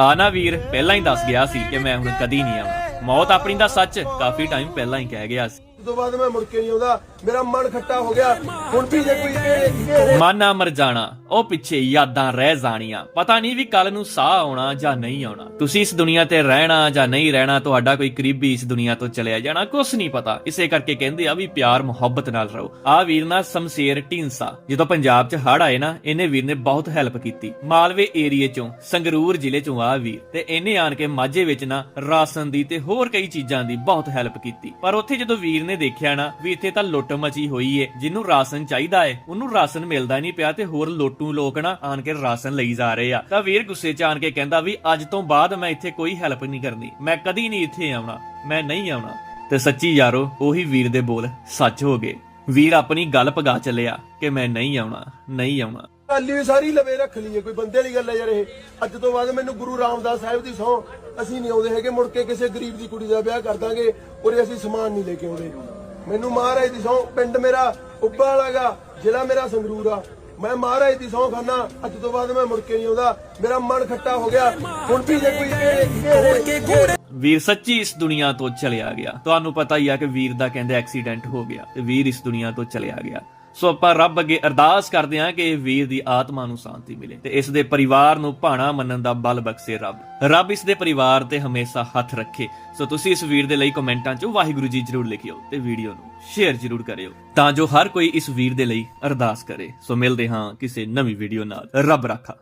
ਆ ਨਾ ਵੀਰ, ਪਹਿਲਾਂ ਹੀ ਦੱਸ ਗਿਆ ਸੀ ਕਿ ਮੈਂ ਹੁਣ ਕਦੀ ਨਹੀਂ ਆਵਾਂ। ਮੌਤ ਆਪਣੀ ਦਾ ਸੱਚ, ਕਾਫੀ ਟਾਈਮ ਪਹਿਲਾਂ ਹੀ ਕਹਿ ਗਿਆ ਸੀ। ਉਸ ਤੋਂ ਬਾਅਦ ਮੈਂ ਮੁੜ ਕੇ ਨਹੀਂ ਆਉਂਦਾ। ਮੇਰਾ ਮਨ ਖੱਟਾ ਹੋ ਗਿਆ। ਹੁਣ ਵੀ ਜੇ ਕੋਈ ਇਹ- ਮਨ ਆ ਮਰ ਜਾਣਾ। ਉਹ ਪਿੱਛੇ ਯਾਦਾਂ ਰਹਿ ਜਾਣੀਆਂ। ਪਤਾ ਨਹੀਂ ਵੀ ਕੱਲ ਨੂੰ ਸਾਹ ਆਉਣਾ ਜਾਂ ਨਹੀਂ ਆਉਣਾ। ਤੁਸੀਂ ਇਸ ਦੁਨੀਆ ਤੇ ਰਹਿਣਾ ਜਾਂ ਨਹੀਂ ਰਹਿਣਾ, ਤੁਹਾਡਾ ਕੋਈ ਕਰੀਬੀ ਇਸ ਦੁਨੀਆ ਤੋਂ ਚਲਿਆ ਜਾਣਾ, ਕੁਛ ਨਹੀਂ ਪਤਾ। ਇਸੇ ਕਰਕੇ ਕਹਿੰਦੇ ਆ ਵੀ ਪਿਆਰ, ਮੁਹੱਬਤ ਨਾਲ ਰਹੋ। ਆ ਵੀਰ ਨਾ ਸਮਸ਼ੇਰ ਢੀਂਸਾ ਜਦੋਂ ਪੰਜਾਬ 'ਚ ਹੜ ਆਏ ਨਾ, ਇਹਨੇ ਵੀਰ ਨੇ ਬਹੁਤ ਹੈਲਪ ਕੀਤੀ। ਮਾਲਵੇ ਏਰੀਏ 'ਚੋਂ, ਸੰਗਰੂਰ ਜ਼ਿਲ੍ਹੇ 'ਚੋਂ ਆ ਵੀਰ। ਤੇ ਇਹਨੇ ਆਣ ਕੇ ਮਾਝੇ ਵਿੱਚ ਨਾ ਰਾਸ਼ਨ ਦੀ ਤੇ ਹੋਰ ਕਈ ਚੀਜ਼ਾਂ ਦੀ ਬਹੁਤ ਹੈਲਪ ਕੀਤੀ। ਪਰ ਉੱਥੇ ਜਦੋਂ ਵੀਰ ਨੇ ਦੇਖਿਆ ਨਾ ਵੀ ਇੱਥੇ ਤਾਂ ਲੁੱਟ ਮਚੀ ਹੋਈ ਏ। ਜਿਹਨੂੰ ਰਾਸ਼ਨ ਚਾਹੀਦਾ ਏ, ਉਹਨੂੰ ਰਾਸ਼ਨ ਮਿਲਦਾ ਨਹੀਂ ਪਿਆ ਤੇ ਹੋਰ ਲੋਟੂ ਲੋਕ ਨਾ ਆਣ ਕੇ ਰਾਸ਼ਨ ਲਈ ਜਾ ਰਹੇ ਆ। ਤਾਂ ਵੀਰ ਗੁੱਸੇ 'ਚ ਆਣ ਕੇ ਕਹਿੰਦਾ ਵੀ ਅੱਜ ਤੋਂ ਬਾਅਦ ਮੈਂ ਇੱਥੇ ਕੋਈ ਹੈਲਪ ਨਹੀਂ ਕਰਨੀ। ਮੈਂ ਕਦੀ ਨਹੀਂ ਇੱਥੇ ਆਉਣਾ, ਮੈਂ ਨਹੀਂ ਆਉਣਾ। ਤੇ ਸੱਚੀ ਯਾਰੋ, ਉਹੀ ਵੀਰ ਦੇ ਬੋਲ ਸੱਚ ਹੋ ਗਏ। ਵੀਰ ਆਪਣੀ ਗੱਲ ਪਗਾ ਚੱਲਿਆ ਕਿ ਮੈਂ ਨਹੀਂ ਆਉਣਾ ਨਹੀਂ ਆਉਣਾ। ਗੱਲ ਵੀ ਸਾਰੀ ਲਵੇ ਰੱਖ ਲਈਏ ਕੋਈ ਬੰਦੇ ਵਾਲੀ ਗੱਲ ਹੈ ਯਾਰ ਇਹ। ਅੱਜ ਤੋਂ ਬਾਅਦ ਮੈਨੂੰ ਗੁਰੂ ਰਾਮਦਾਸ ਸਾਹਿਬ ਦੀ ਸਹੁੰ ਅਸੀਂ ਨਹੀਂ ਆਉਂਦੇ ਹੈਗੇ, ਮੁੜ ਕੇ ਕਿਸੇ ਗਰੀਬ ਦੀ ਕੁੜੀ ਦਾ ਵਿਆਹ ਕਰ ਦਾਂਗੇ ਔਰ ਅਸੀਂ ਸਮਾਨ ਨਹੀਂ ਲੈ ਕੇ ਆਉਂਦੇ। ਮੈਨੂੰ ਮਹਾਰਾਜ ਦੀ ਸਹੁੰ, ਪਿੰਡ ਮੇਰਾ ਉੱਪਾ ਵਾਲਾਗਾ, ਜ਼ਿਲ੍ਹਾ ਮੇਰਾ ਸੰਗਰੂਰ ਆ। ਮੈਂ ਮਹਾਰਾਜ ਦੀ ਸਹੁੰ ਖਾਨਾ ਅੱਜ ਤੋਂ ਬਾਅਦ ਮੈਂ ਮੁੜ ਕੇ ਨਹੀਂ ਆਉਂਦਾ। ਮੇਰਾ ਮਨ ਖੱਟਾ ਹੋ ਗਿਆ। ਹੁਣ ਵੀ ਜੇ ਕੋਈ ਵੀਰ, ਸੱਚੀ ਇਸ ਦੁਨੀਆ ਤੋਂ ਚਲਿਆ ਗਿਆ। ਤੁਹਾਨੂੰ ਪਤਾ ਹੀ ਆ ਕਿ ਵੀਰ ਦਾ ਕਹਿੰਦੇ ਐਕਸੀਡੈਂਟ ਹੋ ਗਿਆ ਤੇ ਵੀਰ ਇਸ ਦੁਨੀਆ ਤੋਂ ਚਲਿਆ ਗਿਆ। ਸੋ ਆਪਾਂ ਰੱਬ ਅੱਗੇ ਅਰਦਾਸ ਕਰਦੇ ਹਾਂ ਕਿ ਇਹ ਵੀਰ ਦੀ ਆਤਮਾ ਨੂੰ ਸ਼ਾਂਤੀ ਮਿਲੇ ਤੇ ਇਸ ਦੇ ਪਰਿਵਾਰ ਨੂੰ ਭਾਣਾ ਮੰਨਣ ਦਾ ਬਲ ਬਖਸ਼ੇ ਰੱਬ। ਰੱਬ ਇਸ ਦੇ ਪਰਿਵਾਰ ਤੇ ਹਮੇਸ਼ਾ ਹੱਥ ਰੱਖੇ। ਸੋ ਤੁਸੀਂ ਇਸ ਵੀਰ ਦੇ ਲਈ ਕਮੈਂਟਾਂ 'ਚ ਵਾਹਿਗੁਰੂ ਜੀ ਜਰੂਰ ਲਿਖਿਓ ਤੇ ਵੀਡੀਓ ਨੂੰ ਸ਼ੇਅਰ ਜਰੂਰ ਕਰਿਓ ਤਾਂ ਜੋ ਹਰ ਕੋਈ ਇਸ ਵੀਰ ਦੇ ਲਈ ਅਰਦਾਸ ਕਰੇ। ਸੋ ਮਿਲਦੇ ਹਾਂ ਕਿਸੇ ਨਵੀਂ ਵੀਡੀਓ ਨਾਲ। ਰੱਬ ਰਾਖਾ।